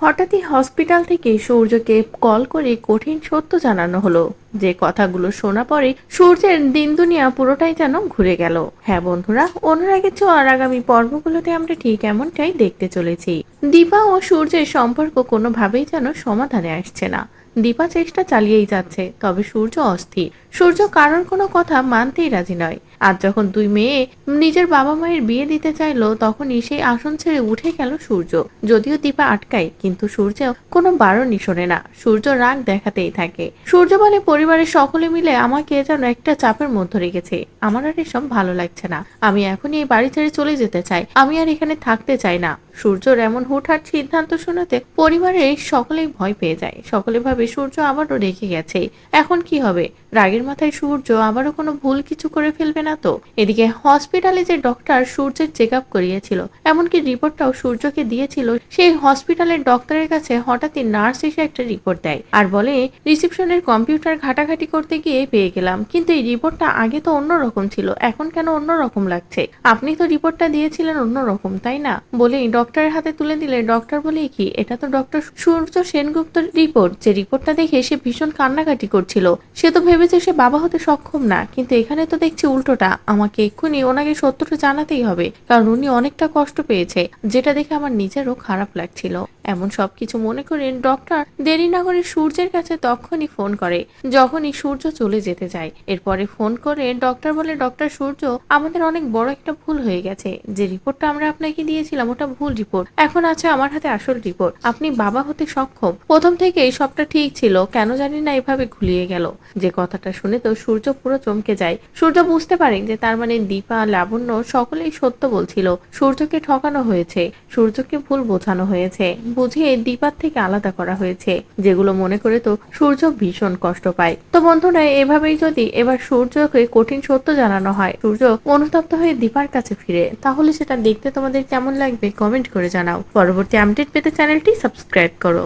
হঠাৎই হসপিটাল থেকে সূর্যকে কল করে কঠিন সত্য জানানো হলো। যে কথাগুলো শোনা পরে সূর্যের দিন দুনিয়া পুরোটাই যেন ঘুরে গেল। হ্যাঁ বন্ধুরা, অনুরাগের ছোঁয়ার আগামী পর্বগুলোতে আমরা ঠিক এমনটাই দেখতে চলেছি। দীপা ও সূর্যের সম্পর্ক কোনোভাবেই যেন সমাধানে আসছে না। দীপা চেষ্টা চালিয়েই যাচ্ছে, তবে সূর্য অস্থির। সূর্য কারোর কোনো কথা মানতেই রাজি নয়। আর যখন দুই মেয়ে নিজের বাবা মায়ের বিয়ে দিতে চাইলো, তখনই সেই আসন ছেড়ে উঠে গেল সূর্য। যদিও দীপা আটকায়, কিন্তু সূর্য কোনো বারণই শোনে না। সূর্য রাগ দেখাতেই থাকে। সূর্য বলে পরিবারের সকলে মিলে আমাকে যেন একটা চাপের মধ্যে রেখেছে। আমার আর এসব ভালো লাগছে না। আমি এখনই এই বাড়ি ছেড়ে চলে যেতে চাই। আমি আর এখানে থাকতে চাই না। সূর্যর এমন হুটহাট সিদ্ধান্ত শোনাতে পরিবারের সকলেই ভয় পেয়ে যায়। সকলে ভাবে, সূর্য আবারও রেখে গেছে। এখন কি হবে? রাগের মাথায় সূর্য আবারও কোনো ভুল কিছু করে ফেলবে না তো? এদিকে হসপিটালে যে ডক্টর সূর্যের চেক আপ করিয়েছিল, এমনকি রিপোর্টটাও সূর্যকে দিয়েছিল, সেই হসপিটালের ডক্টরের কাছে হঠাৎই নার্স এসে একটা রিপোর্ট দেয় আর বলে রিসেপশনের কম্পিউটার ঘাটাঘাটি করতে গিয়ে পেয়ে গেলাম, কিন্তু এই রিপোর্টটা আগে তো অন্যরকম ছিল, এখন কেন অন্যরকম লাগছে? আপনি তো রিপোর্টটা দিয়েছিলেন অন্যরকম, তাই না? বলেই ডক্টরের হাতে তুলে দিলে ডক্টর বলে কি? এটা তো ডক্টর সূর্য সেনগুপ্তর রিপোর্ট যে রিপোর্টটা দেখে সে ভীষণ কান্নাকাটি করছিল। সে তো ভেবেছে সে বাবা হতে সক্ষম না, কিন্তু এখানে তো দেখছি উল্টোটা। আমাকে এক্ষুনি ওনাকে সত্যটা জানাতেই হবে, কারণ উনি অনেকটা কষ্ট পেয়েছে, যেটা দেখে আমার নিজেরও খারাপ লাগছিল। এমন সবকিছু মনে করে ডক্টর দেরি না করে সূর্যের কাছে তখনই ফোন করে, যখনই সূর্য চলে যেতে যায়। এরপরে ফোন করে ডক্টর বলে ডক্টর সূর্য, আমাদের অনেক বড় একটা ভুল হয়ে গেছে। যে রিপোর্টটা আমরা আপনাকে দিয়েছিলাম, ওটা ভুল রিপোর্ট এখন আছে আমার হাতে আসল রিপোর্ট আপনি বাবা হতে সক্ষম। প্রথম থেকেই সবটা ঠিক ছিল। কেন জানি না এভাবে ঘুলিয়ে গেল। যে কথাটা শুনে তো সূর্য পুরো চমকে যায়। সূর্য বুঝতে পারেন যে তার মানে দীপা, লাবণ্য সকলেই সত্য বলছিল। সূর্যকে ঠকানো হয়েছে। সূর্যকে ভুল বোঝানো হয়েছে। বুঝিয়ে দীপার থেকে আলাদা করা হয়েছে। যেগুলো মনে করে তো সূর্য ভীষণ কষ্ট পায়। তো বন্ধুরা, এভাবেই যদি এবার সূর্যকে কঠিন সত্য জানানো হয়, সূর্য অনুতপ্ত হয়ে দীপার কাছে ফিরে, তাহলে সেটা দেখতে তোমাদের কেমন লাগবে? করে জানাও। পরবর্তী আপডেট পেতে চ্যানেলটি সাবস্ক্রাইব করো।